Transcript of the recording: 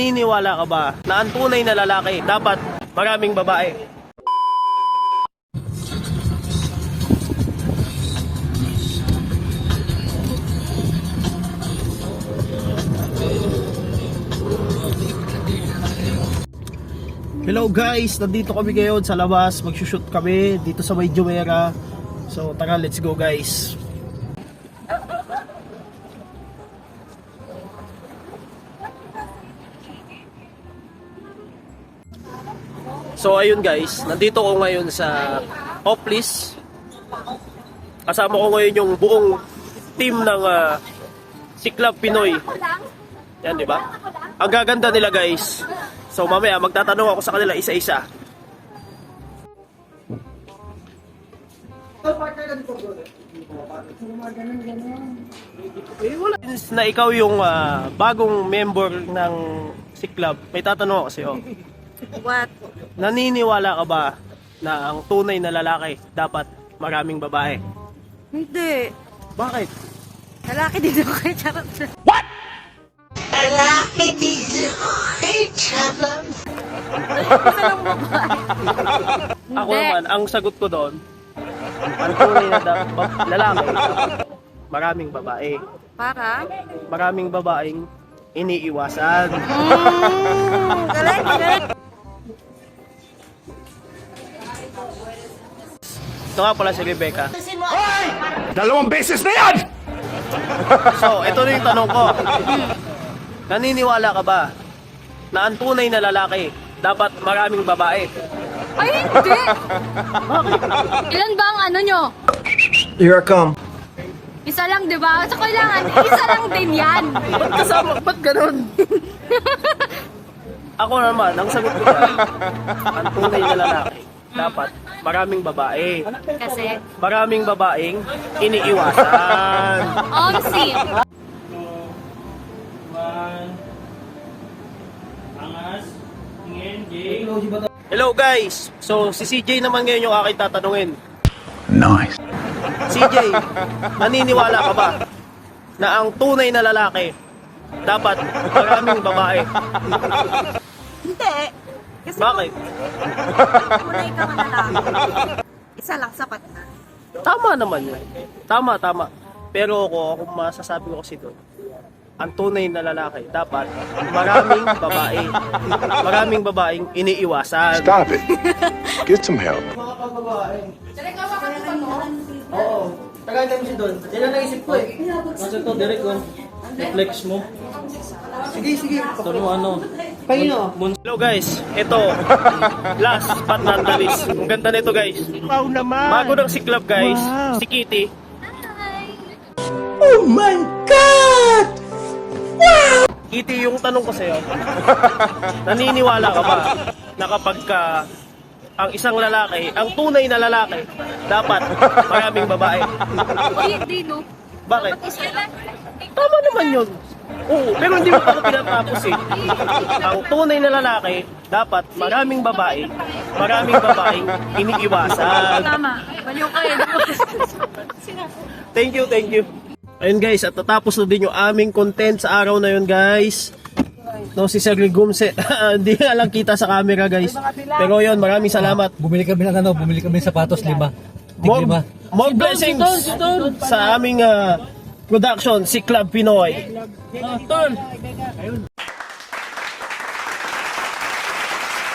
Naniniwala ka ba na ang tunay na lalaki dapat maraming babae? Hello guys, nandito kami ngayon sa labas. Magsushoot kami dito sa may Jumeirah. So tara, let's go guys. So ayun guys, nandito ko ngayon sa Oplis. Kasama ko ngayon yung buong team ng uh, Siklab Pinoy. Yan, di ba? Ang gaganda nila guys. So mamaya magtatanong ako sa kanila isa-isa. Eh. Since na ikaw yung ah, bagong member ng Siklab, may tatanong ako sa'yo. What? Naniniwala ka ba na ang tunay na lalaki dapat maraming babae? Hindi. Bakit? Lalaki din ako kay Charot. Ako Hindi. naman, ang sagot ko doon, ang tunay na da- ba- lalaki, maraming babae. Para? Maraming babaeng iniiwasan. Mm, Ito nga pala si Rebecca. Dalawang beses na yan! So, ito na yung tanong ko. Naniniwala ka ba na ang tunay na lalaki dapat maraming babae? Ay, hindi. Ilan ba ang ano nyo? Here I come. Isa lang, di ba? So, kailangan, isa lang din yan. Ba't kasama? Ba't ganun? Ako naman, ang sagot ko dyan, ang tunay na lalaki dapat maraming babae. Kasi, Maraming babaeng iniiwasan. Omsi. Hello guys! So, si CJ naman ngayon yung aking tatanungin. Nice. CJ, naniniwala ka ba na ang tunay na lalaki dapat maraming babae? Hindi. Bakit? tunay ka na lang. Isa lang, sapat na. Tama naman yun. Tama, tama. Pero ako, kung masasabi ko kasi doon, ang tunay na lalaki dapat maraming babae. Maraming babaeng iniiwasan. Stop it. Get some help. Oo. Tagal kami si Don. Yan ang naisip ko eh. Nasa to, Derek, oh. Reflex mo. Sige, sige. Ito no, ano. Pangino. Hello guys, ito. Last but not the least. Ang ganda nito guys. Wow naman. Bago ng siklab guys. Si Kitty. Oh my God! Kitty, yung tanong ko sa'yo. naniniwala ka ba na kapag ka ang isang lalaki, ang tunay na lalaki, dapat maraming babae? Hindi, no? Bakit? Tama naman yun. Oo, pero hindi mo pa ito pinatapos eh. Ang tunay na lalaki, dapat maraming babae, maraming babaeng iniiwasan. Tama. Baliw ka eh. Thank you, thank you. Ayun guys, at natapos na din yung aming content sa araw na yun guys. No, si Sir Ligumse, hindi nga lang kita sa camera guys. Pero yun, maraming salamat. Bumili kami ng ano, bumili kami ng sapatos lima. Tig lima. More blessings sa aming ah, production, si Club Pinoy. Ah, tol!